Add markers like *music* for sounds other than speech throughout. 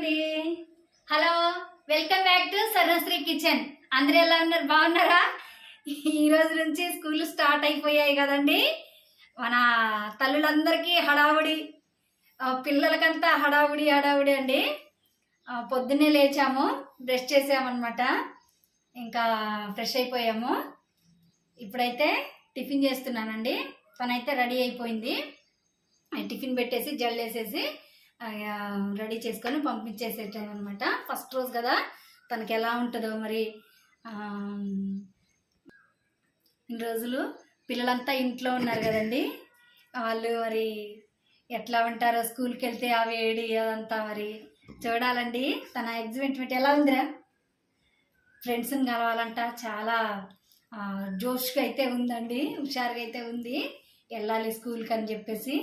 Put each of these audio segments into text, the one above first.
అండి. Hello welcome back to Sarvashri kitchen. అందరు ఎలా ఉన్నారు? బాగున్నారా? ఈ రోజు నుంచి స్కూల్ స్టార్ట్ అయిపోయాయి కదండి. మన తల్లులందరికీ హడావుడి పిల్లలకంతా హడావుడి హడావుడి అండి. పొద్దున్నే లేచాము బ్రష్ చేసామన్నమాట. ఇంకా ఫ్రెష్ అయిపోయాము. ఇప్పుడైతే టిఫిన్ చేస్తున్నానండి. తనైతే రెడీ అయిపోయింది. టిఫిన్ పెట్టేసి జల్లేసేసి రెడీ చేసుకొని పంపించేసేటాను అనమాట ఫస్ట్ రోజు కదా తనకి ఎలా ఉంటుందో మరి ఇన్ని రోజులు పిల్లలంతా ఇంట్లో ఉన్నారు కదండి. వాళ్ళు మరి ఎట్లా ఉంటారో స్కూల్కి వెళ్తే ఆ వేడి అదంతా మరి చూడాలండి. తన ఎగ్జిబిట్మెంట్ ఎలా ఉందిరా? ఫ్రెండ్స్ని కలవాలంట చాలా జోష్గా అయితే ఉందండి హుషారుగా అయితే ఉంది. వెళ్ళాలి స్కూల్కి అని చెప్పేసి.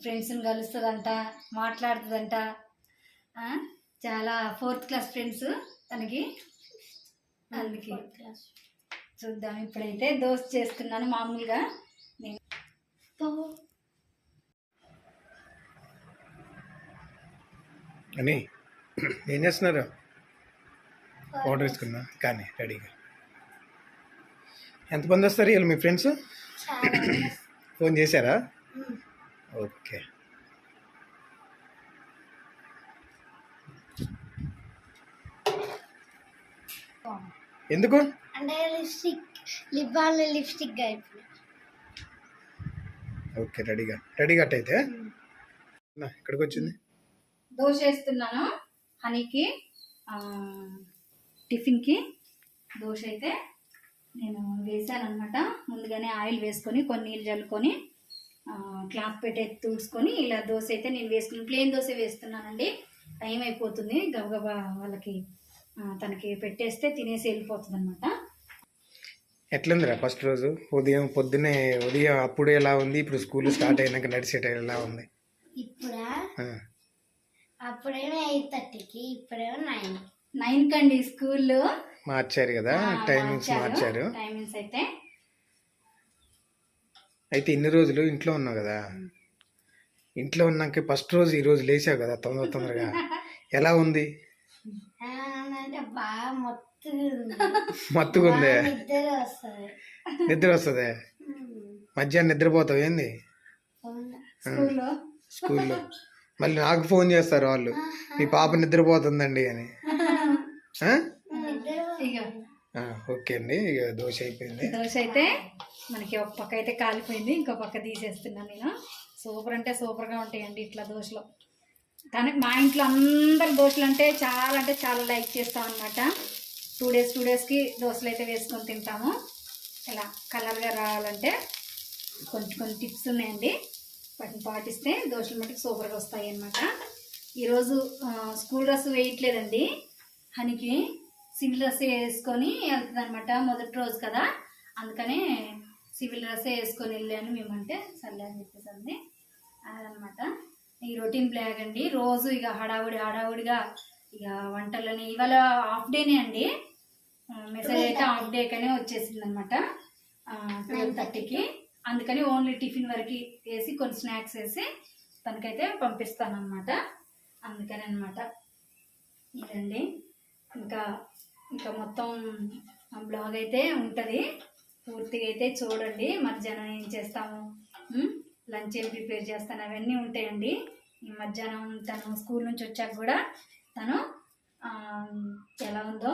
ఫ్రెండ్స్ని కలుస్తుందంట మాట్లాడుతుందంట. ఆ, చాలా ఫోర్త్ క్లాస్ ఫ్రెండ్స్ తనకి. అందుకే చూద్దాం ఇప్పుడైతే దోశ చేస్తున్నాను మామూలుగా. నేను అని ఏం చేస్తున్నారు? ఆర్డర్ ఇస్తున్నా కానీ రెడీగా. ఎంతమంది వస్తారు వీళ్ళు మీ ఫ్రెండ్స్? ఫోన్ చేశారా? ఓకే. ఎందుకు? అంటే లిప్స్టిక్ లిప్ బాల్ లిప్స్టిక్ అయిపోయింది ఓకే రెడీగా. రెడీ కట్ అయితే నా, ఇక్కడికి వచ్చింది దోశ వేస్తున్నాను హనీకి ఆ, టిఫిన్కి. దోశ అయితే నేను వేసాను అనమాట ముందుగానే ఆయిల్ వేసుకొని కొన్ని నీళ్ళు చల్లుకొని క్లాత్ పెట్టే తుడుచుకొని ఇలా దోశ అయితే నేను వేసుకుని ప్లేన్ దోశ వేస్తున్నానండి. టైం అయిపోతుంది. గబగబా వాళ్ళకి తనకి పెట్టేస్తే తినేసి వెళ్ళిపోతుంది అనమాట ఎట్లుందిరా ఫస్ట్ రోజు? ఉదయం పొద్దున్నే ఉదయం అప్పుడు ఎలా ఉంది? ఇప్పుడు స్కూల్ స్టార్ట్ అయినాక నడిచేట ఎలా ఉంది? ఇప్పుడా? అప్పుడేమో ఎయిట్ థర్టీకి ఇప్పుడేమో నైన్. నైన్ కండి స్కూల్లో మార్చారు కదా? టైమింగ్స్ మార్చారు. టైమింగ్స్ అయితే. అయితే ఇన్ని రోజులు ఇంట్లో ఉన్నావు కదా. ఇంట్లో ఉన్నాక ఫస్ట్ రోజు ఈ రోజు లేచావు కదా తొందర తొందరగా. ఎలా ఉంది? అంటే బాగా మొత్తం మత్తుగా ఉందే? నిద్ర వస్తుంది. నిద్ర వస్తుంది? మధ్యాహ్నం నిద్రపోతావు ఏంది? స్కూల్లో? స్కూల్లో. మళ్ళీ నాకు ఫోన్ చేస్తారు వాళ్ళు. మీ పాప నిద్రపోతుందండి అని. *laughs* ఓకే అండి. ఇక దోశ అయిపోయింది. దోశ అయితే మనకి ఒక పక్క అయితే కాలిపోయింది ఇంకో పక్క తీసేస్తున్నాను నేను. సూపర్ అంటే సూపర్గా ఉంటాయండి ఇట్లా దోశలు. కానీ మా ఇంట్లో అందరు దోశలు అంటే చాలా అంటే చాలా లైక్ చేస్తాం అనమాట టూ డేస్ టూ డేస్కి దోశలు అయితే వేసుకొని తింటాము. ఇలా కలర్గా రావాలంటే కొంచెం కొన్ని టిప్స్ ఉన్నాయండి. వాటిని పాటిస్తే దోశలు మటుకు సూపర్గా వస్తాయి అన్నమాట. ఈరోజు స్కూల్ డ్రెస్ వేయట్లేదండి. హనికి సింగిల్ డ్రెస్ వేసుకొని వెళ్తుంది అనమాట మొదటి రోజు కదా. అందుకనే సివిల్ డ్రెస్ వేసుకొని వెళ్ళాను మేమంటే. సర్లే అని చెప్పేసి అంది. అదనమాట. ఈ రొటీన్ బ్లాగ్ అండి. రోజు ఇక హడావుడి హడావుడిగా ఇక వంటలని ఇవాళ హాఫ్ డేనే అండి. మెసేజ్ అయితే హాఫ్ డే కనే వచ్చేసింది అనమాట ట్వెల్వ్ థర్టీకి. అందుకని ఓన్లీ టిఫిన్ వరకు వేసి కొన్ని స్నాక్స్ వేసి తనకైతే పంపిస్తాను అనమాట అందుకని అనమాట. ఇదండి. ఇంకా ఇంకా మొత్తం బ్లాగ్ అయితే ఉంటుంది. పూర్తిగా అయితే చూడండి. మధ్యాహ్నం ఏం చేస్తాము? లంచ్ ఏం ప్రిపేర్ చేస్తాను? అవన్నీ ఉంటాయండి. ఈ మధ్యాహ్నం తను స్కూల్ నుంచి వచ్చాక కూడా తను ఎలా ఉందో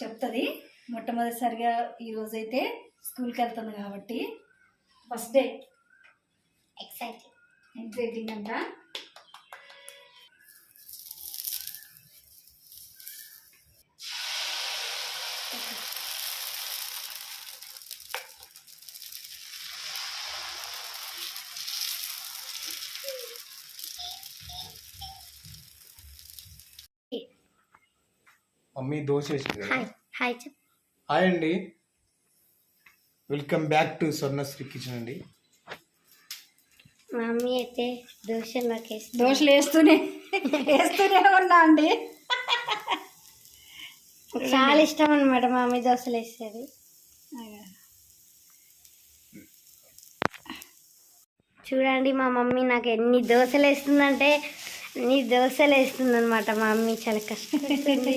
చెప్తుంది. మొట్టమొదటిసారిగా ఈరోజైతే స్కూల్కి వెళ్తుంది కాబట్టి ఫస్ట్ డే. ఎక్సైటింగ్ ఎగ్జైటింగ్ అంట. మమ్మీ దోశ వేసింది హాయ్ హాయ్ చెప్ హాయ్ అండి. Welcome back to Swarnashri kitchen అండి. మా మమ్మీ అయితే దోశ నాకు వేస్తుంది. దోశలు వేస్తూనే వేస్తూనే ఉన్నా అండి. చాలా ఇష్టం అనమాట మా మమ్మీ దోశలు వేస్తుంది చూడండి మా మమ్మీ నాకు ఎన్ని దోశలు వేస్తుందంటే నీ దోశలు వేస్తుంది అనమాట మా మమ్మీ చాలా కష్టపడుతుంది.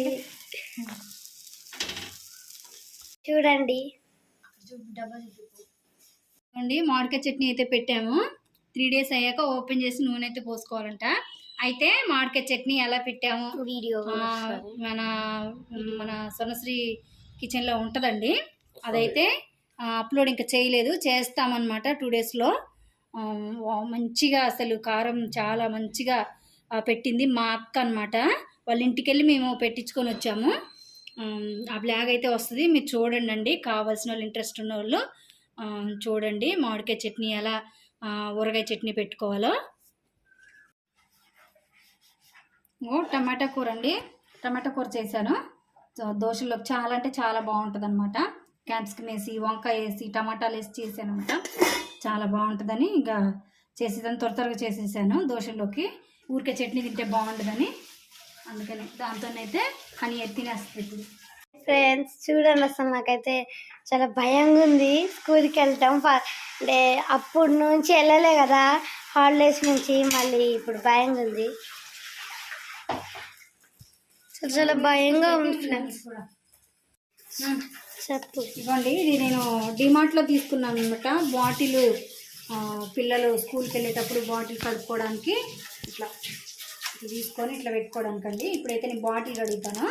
చూడండి. అండి మామిడికాయ చట్నీ అయితే పెట్టాము. త్రీ డేస్ అయ్యాక ఓపెన్ చేసి నూనె అయితే పోసుకోవాలంట. అయితే మామిడికాయ చట్నీ ఎలా పెట్టాము? వీడియో మన మన సొనశ్రీ కిచెన్లో ఉంటుందండి. అదైతే అప్లోడ్ ఇంకా చేయలేదు. చేస్తామన్నమాట టూ డేస్లో మంచిగా అసలు కారం చాలా మంచిగా పెట్టింది మా అక్క అనమాట వాళ్ళ ఇంటికి వెళ్ళి మేము పెట్టించుకొని వచ్చాము. ఆ బ్లాగ్ అయితే వస్తుంది. మీరు చూడండి అండి కావాల్సిన వాళ్ళు ఇంట్రెస్ట్ ఉన్న వాళ్ళు చూడండి. మామిడికాయ చట్నీ ఎలా ఊరగాయ చట్నీ పెట్టుకోవాలో. ఓ టమాటా కూర అండి. టమాటా కూర చేశాను. సో దోశలో చాలా అంటే చాలా బాగుంటుంది అనమాట క్యాప్సికమ్ వేసి వంకాయ వేసి టమాటాలు వేసి చేశాను అనమాట చాలా బాగుంటుందని ఇంకా చేసేదాన్ని త్వర త్వరగా చేసేసాను దోశలోకి ఊరికే చట్నీ తింటే బాగుంటుందని అందుకని దాంతోనైతే హనీ ఎత్తి తినేస్తుంది. ఇప్పుడు ఫ్రెండ్స్ చూడండి అసలు నాకైతే చాలా భయంగా ఉంది. స్కూల్కి వెళ్తాం అంటే అప్పుడు నుంచి వెళ్ళలే కదా హాలిడేస్ నుంచి మళ్ళీ ఇప్పుడు భయంగా ఉంది. చాలా భయంగా ఉంది ఫ్రెండ్స్ కూడా చెప్పు. ఇవ్వండి ఇది నేను డిమార్ట్లో తీసుకున్నాను అనమాట బాటిల్ పిల్లలు స్కూల్కి వెళ్ళేటప్పుడు బాటిల్ కడుక్కోవడానికి ఇట్లా. ఇట్లా తీసుకొని ఇట్లా పెట్టుకోవడానికి అండి ఇప్పుడైతే నేను బాటిల్ కడుగుతాను.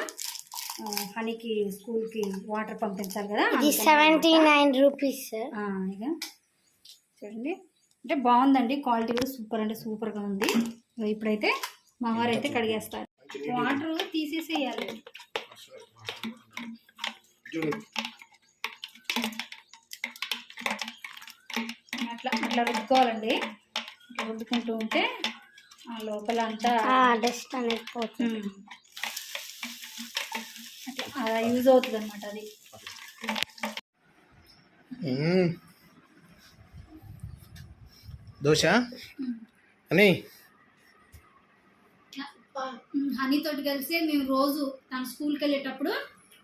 హనీకి స్కూల్కి వాటర్ పంపించాలి కదా ఇది సెవెంటీ నైన్ రూపీస్ ఇక. చూడండి. అంటే బాగుందండి క్వాలిటీ కూడా సూపర్ అంటే సూపర్గా ఉంది. ఇప్పుడైతే మా వారు అయితే కడిగేస్తారు. వాటర్ తీసేసేయాలి. అట్లా అట్లా రుద్దుకోవాలండి. రుద్దుకుంటూ ఉంటే లోపల అంతా డస్ట్ అనేది పోతుంది. అలా యూజ్ అవుతుంది అనమాట అది. దోశ? అని హనీ తోటి కలిసే మేము రోజు తన స్కూల్కి వెళ్ళేటప్పుడు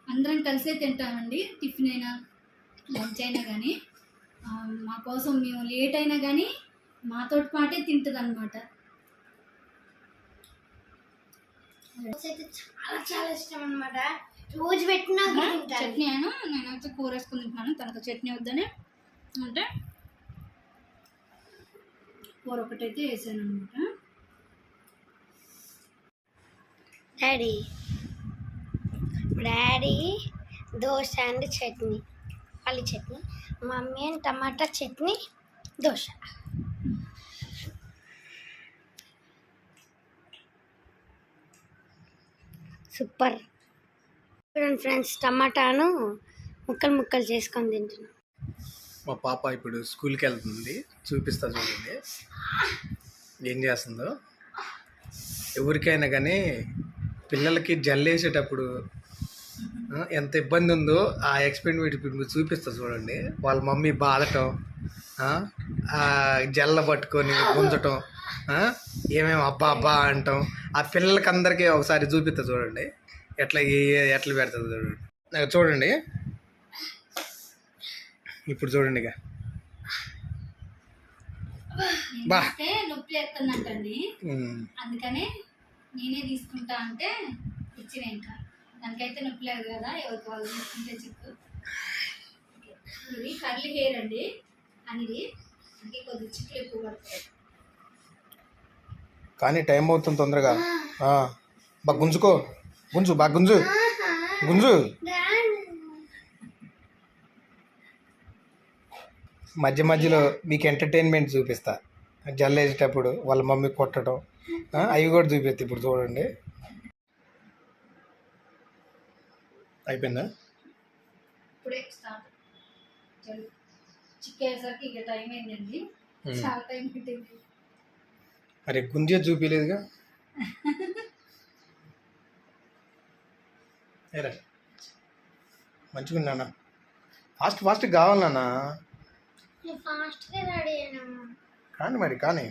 అందరం కలిసే తింటామండి టిఫిన్ అయినా లంచ్ అయినా కానీ మా కోసం మేము లేట్ అయినా కానీ మాతోటి పాటే తింటుంది అనమాట అయితే చాలా చాలా ఇష్టం అనమాట రోజు పెట్టినా చట్నీ అయినా నేనైతే కూర వేసుకుని తింటున్నాను. తనకు చట్నీ వద్దని. అంటే కూర ఒకటైతే వేసాను అనమాట daddy daddy dosa and chutney. పల్లి chutney mummy and tomato chutney dosa. Super. చూడండి ఫ్రెండ్స్ టమాటాను ముక్కలు ముక్కలు చేసుకొని తింటున్నాం. మా పాప ఇప్పుడు స్కూల్కి వెళ్తుంది చూపిస్తా చూడండి. ఏం చేస్తుందో. ఎవరికైనా కానీ పిల్లలకి జల్లేసేటప్పుడు ఎంత ఇబ్బంది ఉందో ఆ ఎక్స్పెరిమెంట్ ఇప్పుడు చూపిస్తా చూడండి. వాళ్ళ మమ్మీ బాధటం జల్ల పట్టుకొని గుంజటం ఏమేమి అబ్బా అబ్బా అంటాం. ఆ పిల్లలకి అందరికీ ఒకసారి చూపిస్తా చూడండి. ఎట్లా ఎట్లా పెడుతుంది చూడండి. నాకు చూడండి. ఇప్పుడు చూడండి ఇక. నొప్పి లేస్తుందంటండి. అందుకనే నేనే తీసుకుంటా అంటే ఇచ్చిన ఇంకా. దానికైతే నొప్పి లేదు కదా ఎవరికి వాళ్ళు తీసుకుంటే చిక్కు ఇది కర్లీ హెయిర్ అండి. అనేది కొద్దిగా చిక్కులు ఎక్కువ పడతాయి. కానీ టైం అవుతుంది తొందరగా. ఆ, బా గుంజుకో. గుంజు బా గుంజు. గుంజు. మధ్య మధ్యలో మీకు ఎంటర్టైన్మెంట్ చూపిస్తా. జల్లేసేటప్పుడు వాళ్ళ మమ్మీ కొట్టడం. అవి కూడా చూపిస్తా ఇప్పుడు చూడండి. అయిపోయిందా? స్టార్ట్ చిక్కేసరికి ఇక టైం అయిందండి. చాలా టైం పెట్టింది. మరి గుంజే చూపించలేదుగా ఏరా మంచిగా నాన్న. ఫాస్ట్ ఫాస్ట్ కావాలి నాన్న. ఫాస్ట్గా రెడీ కానీ మరి కానీ.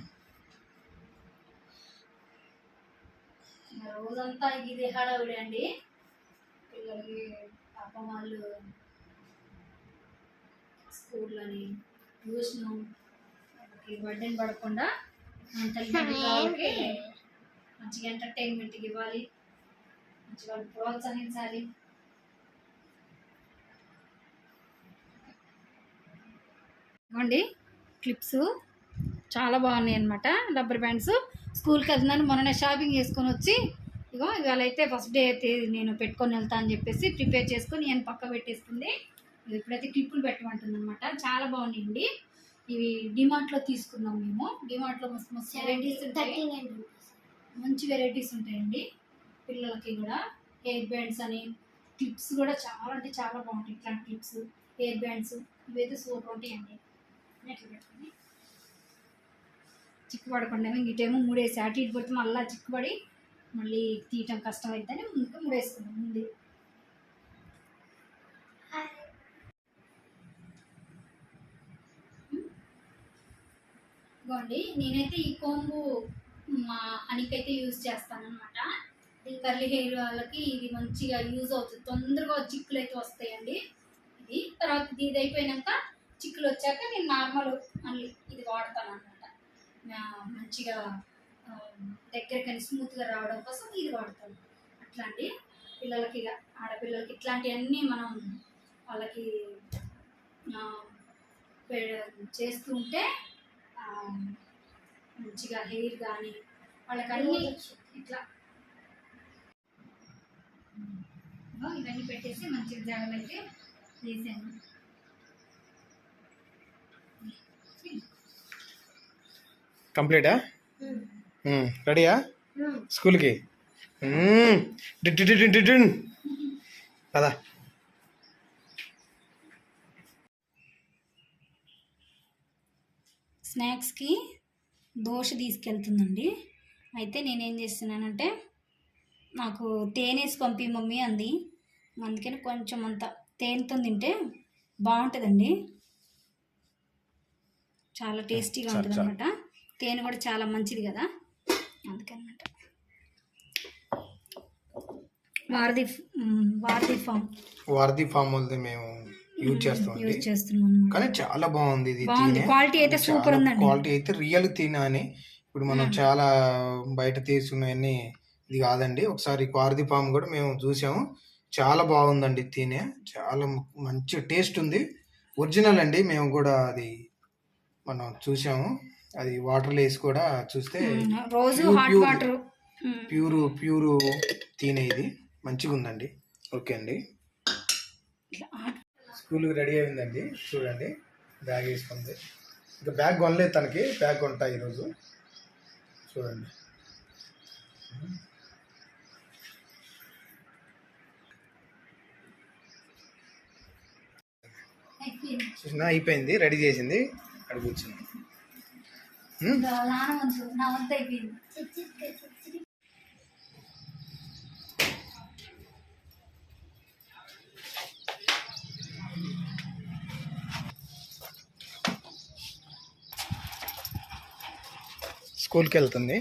రోజంతా ఇది హడావుడి అండి. పిల్లలకి పాపం వాళ్ళు ట్యూషన్ వాళ్ళకి బర్డెన్ పడకుండా వాళ్ళకి మంచిగా ఎంటర్టైన్మెంట్కి ఇవ్వాలి. మంచిగా ప్రోత్సహించాలి. ఇవ్వండి క్లిప్స్ చాలా బాగున్నాయి అనమాట రబ్బర్ బ్యాండ్స్ స్కూల్కి వెళ్తున్నాను మొన్న షాపింగ్ చేసుకొని వచ్చి ఇగో ఇవాళ అయితే ఫస్ట్ డే అయితే నేను పెట్టుకొని వెళ్తా అని చెప్పేసి ప్రిపేర్ చేసుకొని నేను పక్క పెట్టేస్తుంది ఇది ఇప్పుడైతే క్లిప్పులు పెట్టమంటుంది అనమాట చాలా బాగున్నాయండి ఇవి డిమార్ట్లో తీసుకున్నాం మేము. డిమార్ట్లో మస్తు మస్తు వెరైటీస్ ఉంటాయి. మంచి వెరైటీస్ ఉంటాయండి. పిల్లలకి కూడా హెయిర్ బ్యాండ్స్ అని క్లిప్స్ కూడా చాలా అంటే చాలా బాగుంటాయి ఇట్లాంటి క్లిప్స్ హెయిర్ బ్యాండ్స్ ఇవైతే సూపర్ ఉంటాయండి. నెట్లు పెట్టుకొని చిక్కుపడకుండా ఇటేమో మూడేసి అటు ఇటు పడితే మళ్ళీ చిక్కుపడి మళ్ళీ తీయటం కష్టం అవుతుందని ముందుకు మూడేసుకున్నాం ముందు పెట్టుకోండి. నేనైతే ఈ కోంబు మా అనికైతే యూజ్ చేస్తాను అనమాట కర్లీ హెయిర్ వాళ్ళకి ఇది మంచిగా యూజ్ అవుతుంది. తొందరగా చిక్కులు అయితే వస్తాయండి. ఇది తర్వాత ఇది అయిపోయినాక చిక్కులు వచ్చాక నేను నార్మల్ మళ్ళీ ఇది వాడతాను అనమాట మంచిగా ఆ, దగ్గరకని స్మూత్గా రావడం కోసం ఇది వాడతాను. అట్లా అండి పిల్లలకి ఇక ఆడపిల్లలకి ఇట్లాంటివన్నీ మనం వాళ్ళకి చేస్తుంటే చేస్తూ ఉంటే మంచిగా హెయిర్ కానీ వాళ్ళకి అన్ని ఇట్లా. ఇవన్నీ పెట్టేసి మంచిగా జడలు అయితే వేసాను కంప్లీటా రెడీయా? స్కూల్కి? పదా. స్నాక్స్కి దోశ తీసుకెళ్తుందండి. అయితే నేనేం చేస్తున్నానంటే నాకు తేనేసి పంపి మమ్మీ అంది. అందుకని కొంచెం అంత తేనెతో తింటే బాగుంటుందండి. చాలా టేస్టీగా ఉంటుంది అనమాట తేనె కూడా చాలా మంచిది కదా. అందుకనమాట. వారధి వారధి ఫామ్. వారధి ఫామ్ మేము యూజ్ యూజ్ చేస్తున్నాం కానీ చాలా బాగుంది ఇది బాగుంది. క్వాలిటీ అయితే సూపర్ ఉందండి. క్వాలిటీ అయితే రియల్ తేనె అని ఇప్పుడు మనం చాలా బయట తీసుకున్నవన్నీ ఇది కాదండి. ఒకసారి వారధి ఫామ్ కూడా మేము చూసాము. చాలా బాగుందండి తేనె. చాలా మంచి టేస్ట్ ఉంది. ఒరిజినల్ అండి. మేము కూడా అది మనం చూసాము. అది వాటర్లో వేసి కూడా చూస్తే రోజు హాట్. వాటర్. ప్యూరు ప్యూరు తేనె ఇది. మంచిగా ఉందండి ఓకే అండి. స్కూల్కి రెడీ అయిందండి. చూడండి బ్యాగ్ వేసుకుంది. ఇంకా బ్యాగ్ కొనలేదు తనకి. బ్యాగ్ కొంటా ఈరోజు. చూడండి. చూసిన? అయిపోయింది. రెడీ చేసింది. అక్కడ కూర్చుంది స్కూల్కి వెళ్తుంది.